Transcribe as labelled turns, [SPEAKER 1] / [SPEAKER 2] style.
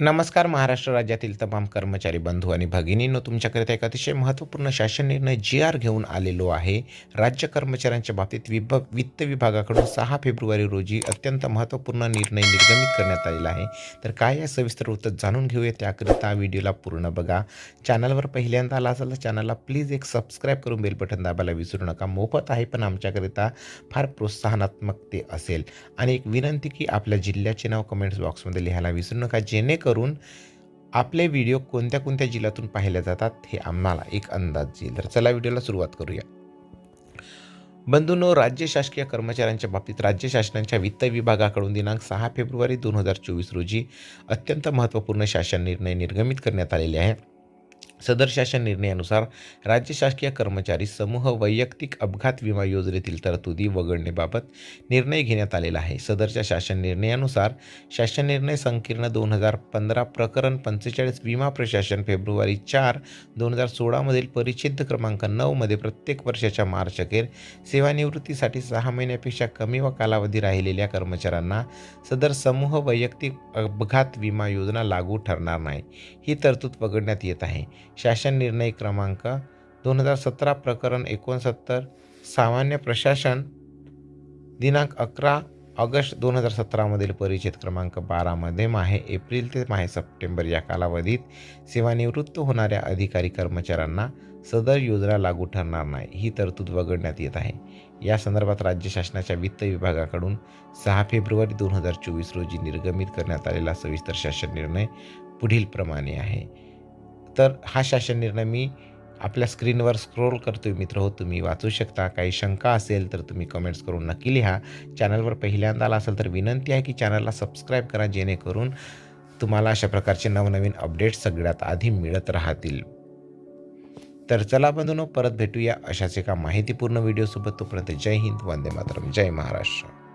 [SPEAKER 1] नमस्कार महाराष्ट्र राज्यातील तमाम कर्मचारी बंधू आणि भगिनींनो तुमच्याकरिता एक अतिशय महत्त्वपूर्ण शासन निर्णय जी आर घेऊन आलेलो आहे. राज्य कर्मचाऱ्यांच्या बाबतीत विभाग वित्त विभागाकडून सहा फेब्रुवारी रोजी अत्यंत महत्त्वपूर्ण निर्णय निर्गमित करण्यात आलेला आहे. तर काय या सविस्तर वृत्त जाणून घेऊया त्याकरिता व्हिडिओला पूर्ण बघा. चॅनलवर पहिल्यांदा आला असाल तर चॅनलला प्लीज एक सबस्क्राईब करून बेल बटन दाबायला विसरू नका. मोफत आहे पण आमच्याकरिता फार प्रोत्साहनात्मक ते असेल. आणि एक विनंती की आपल्या जिल्ह्याचे नाव कमेंट्स बॉक्समध्ये लिहायला विसरू नका. करून आपले व्हिडिओ कोणत्या कोणत्या जिल्ह्यातून पाहिले जातात हे आम्हाला एक अंदाज येईल. तर चला व्हिडिओला सुरुवात करूया. बंधूंनो राज्य शासकीय कर्मचाऱ्यांच्या बाबतीत राज्य शासनाच्या वित्त विभागाकडून दिनांक सहा फेब्रुवारी दोन हजार चोवीस रोजी अत्यंत महत्त्वपूर्ण शासन निर्णय निर्गमित करण्यात आलेले आहे सदर शासन निर्णयानुसार राज्य शासकीय कर्मचारी समूह वैयक्तिक अपघात विमा योजनेतील तरतुदी वगळण्याबाबत निर्णय घेण्यात आलेला आहे. सदरच्या शासन निर्णयानुसार शासन निर्णय संकीर्ण दोन हजार पंधरा प्रकरण पंचेचाळीस विमा प्रशासन फेब्रुवारी चार दोन हजार सोळामधील परिच्छेद क्रमांक नऊमध्ये प्रत्येक वर्षाच्या मार्च अखेर सेवानिवृत्तीसाठी सहा महिन्यापेक्षा कमी व कालावधी राहिलेल्या कर्मचाऱ्यांना सदर समूह वैयक्तिक अपघात विमा योजना लागू ठरणार नाही. ही तरतूद वगळण्यात येत आहे. शासन निर्णय क्रमांक दोन हजार सतरा प्रकरण एकोणसत्तर सामान्य प्रशासन दिनांक अकरा ऑगस्ट दोन हजार सतरामधील परिच्छेद क्रमांक बारामध्ये माहे एप्रिल ते माहे सप्टेंबर या कालावधीत सेवानिवृत्त होणाऱ्या अधिकारी कर्मचाऱ्यांना सदर योजना लागू ठरणार नाही ही तरतूद वगळण्यात येत आहे. या संदर्भात राज्य शासनाच्या वित्त विभागाकडून सहा फेब्रुवारी दोन हजार चोवीस रोजी निर्गमित करण्यात आलेला सविस्तर शासन निर्णय पुढीलप्रमाणे आहे. तर हा शासन निर्णय मी आपल्या स्क्रीनवर स्क्रोल करतोय मित्र. हो तुम्ही वाचू शकता. काही शंका असेल तर तुम्ही कमेंट्स करून नक्की लिहा. चॅनलवर पहिल्यांदा आला असेल तर विनंती आहे की चॅनलला सबस्क्राईब करा जेणेकरून तुम्हाला अशा प्रकारचे नवनवीन अपडेट्स सगळ्यात आधी मिळत राहतील. तर चला बंधूनो परत भेटूया अशाच एका माहितीपूर्ण व्हिडिओसोबत तोपर्यंत जय हिंद वंदे मातरम. जय महाराष्ट्र.